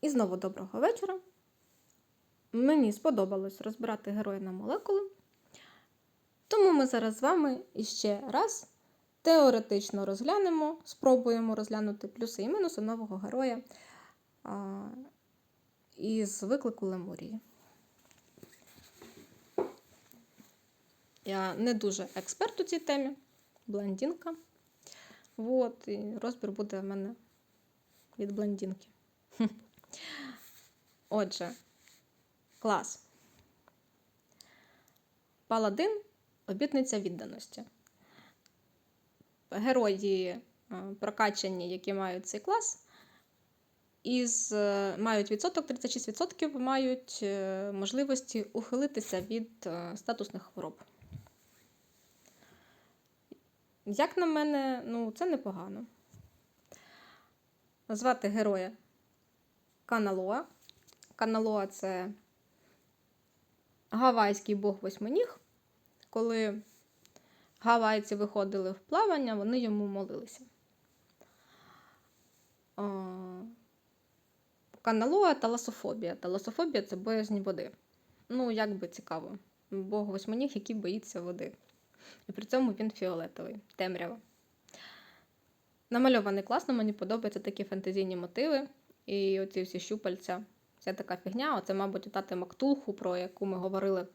І знову доброго вечора. Мені сподобалось розбирати героя на молекули. Тому ми зараз з вами іще раз теоретично розглянемо, спробуємо розглянути плюси і мінуси нового героя а, із виклику Лемурії. Я не дуже експерт у цій темі, блондинка. От, і розбір буде в мене від блондинки. Отже, клас. Паладин обітниця відданості. Герої е, прокачані, які мають цей клас, із, е, мають відсоток 36% мають е, можливості ухилитися від статусних хвороб. Як на мене, ну, це непогано. Звати героя Каналоа. Каналоа це гавайський бог восьминіг. Коли гавайці виходили в плавання, вони йому молилися. Каналоа таласофобія. Таласофобія це боязнь води. Ну, як би цікаво. Бог восьминіг, який боїться води. І при цьому він фіолетовий, темрява. Намальований класно, мені подобаються такі фантазійні мотиви. І оці всі щупальця. Вся така фігня. Оце, мабуть, у тати Мактулху, про яку ми говорили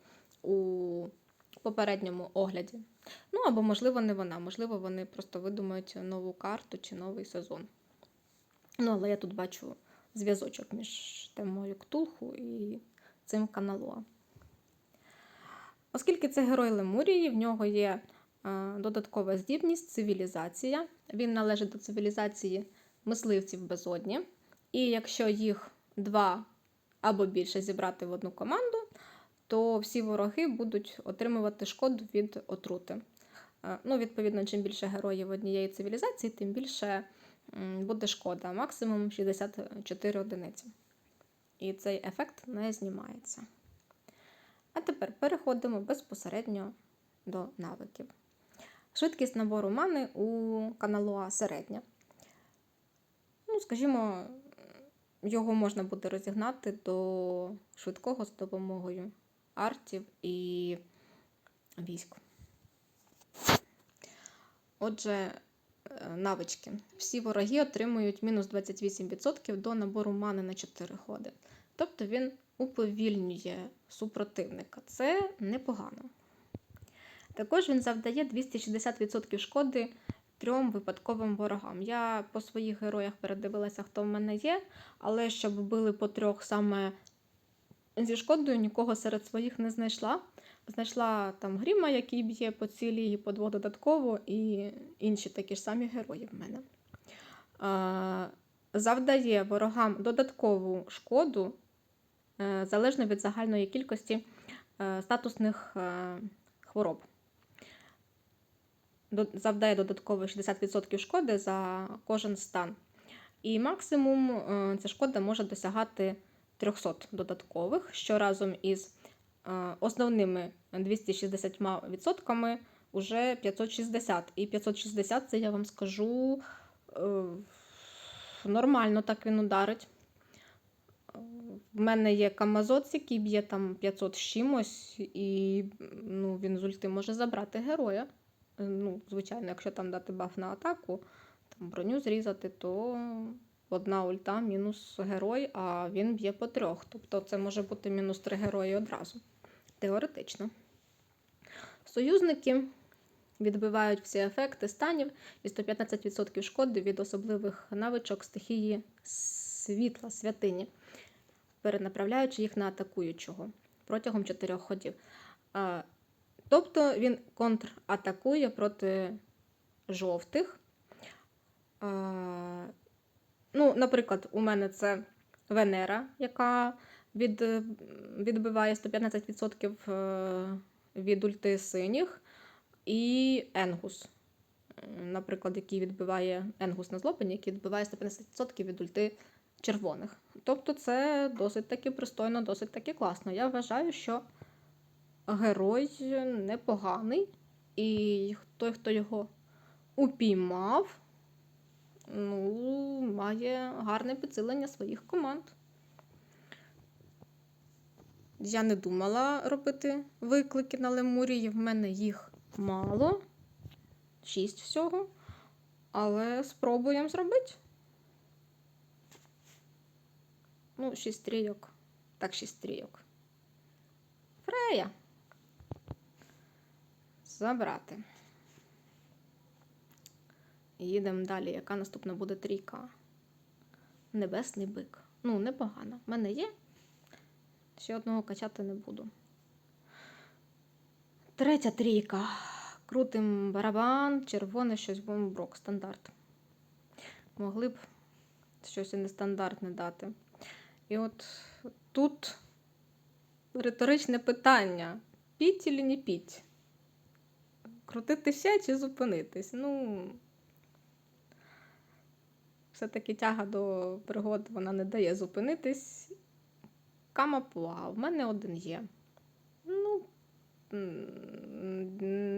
у попередньому огляді. Ну, або, можливо, не вона. Можливо, вони просто видумають нову карту чи новий сезон. Ну, але я тут бачу зв'язочок між темою Ктулху і цим каналоа. Оскільки це герой Лемурії, в нього є додаткова здібність цивілізація. Він належить до цивілізації мисливців безодні. І якщо їх два або більше зібрати в одну команду, то всі вороги будуть отримувати шкоду від отрути. Ну, Відповідно, чим більше героїв однієї цивілізації, тим більше буде шкода, максимум 64 одиниці. І цей ефект не знімається. А тепер переходимо безпосередньо до навиків. Швидкість набору мани у каналуа середня. Ну, скажімо, його можна буде розігнати до швидкого з допомогою артів і військ. Отже, е, навички. Всі вороги отримують мінус 28% до набору мани на 4 ходи. Тобто він уповільнює супротивника. Це непогано. Також він завдає 260% шкоди трьом випадковим ворогам. Я по своїх героях передивилася, хто в мене є, але щоб били по трьох саме зі шкодою, нікого серед своїх не знайшла. Знайшла там Гріма, який б'є по цілі і по двох додатково, і інші такі ж самі герої в мене. Завдає ворогам додаткову шкоду е, залежно від загальної кількості е, статусних е, хвороб завдає додатково 60% шкоди за кожен стан. І максимум е, ця шкода може досягати 300 додаткових, що разом із е, основними 260% вже 560. І 560 це я вам скажу е, нормально так він ударить. В мене є Камазоц, який б'є там 500 з чимось, і ну, він з ульти може забрати героя ну, звичайно, якщо там дати баф на атаку, там броню зрізати, то одна ульта мінус герой, а він б'є по трьох. Тобто це може бути мінус три герої одразу. Теоретично. Союзники відбивають всі ефекти станів і 115% шкоди від особливих навичок стихії світла, святині, перенаправляючи їх на атакуючого протягом 4 ходів. Тобто він контратакує проти жовтих. Ну, Наприклад, у мене це Венера, яка від, відбиває 115% е, від ульти синіх, і Енгус, наприклад, який відбиває Енгус на злобені, який відбиває 115% від ульти червоних. Тобто це досить таки пристойно, досить таки класно. Я вважаю, що герой непоганий, і той, хто його упіймав, ну, має гарне підсилення своїх команд. Я не думала робити виклики на лемурії. В мене їх мало. Шість всього. Але спробуємо зробити. Ну, шість стрійок. Так, шість стрійок. Фрея. Забрати. Їдемо далі. Яка наступна буде трійка? Небесний бик. Ну, непогано. В мене є. Ще одного качати не буду. Третя трійка. Крутим барабан, червоне щось бомброк. Стандарт. Могли б щось і нестандартне дати. І от тут риторичне питання: піть чи не піть? Крутити ще чи зупинитись? Ну, все-таки тяга до пригод вона не дає зупинитись. Камапуа, в мене один є. Ну,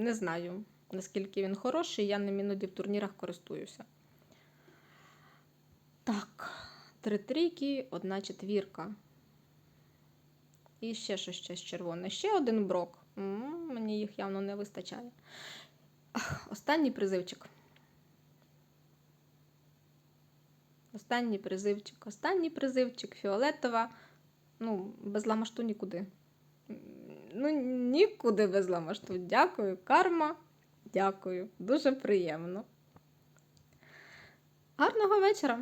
не знаю, наскільки він хороший, я ним іноді в турнірах користуюся. Так, три трійки, одна четвірка. І ще щось щось червоне. Ще один брок. Мені їх явно не вистачає. Останній призивчик. Останній призивчик. Останній призивчик. Фіолетова. Ну, без ламашту нікуди. Ну, нікуди без ламашту. Дякую, карма. Дякую. Дуже приємно. Гарного вечора!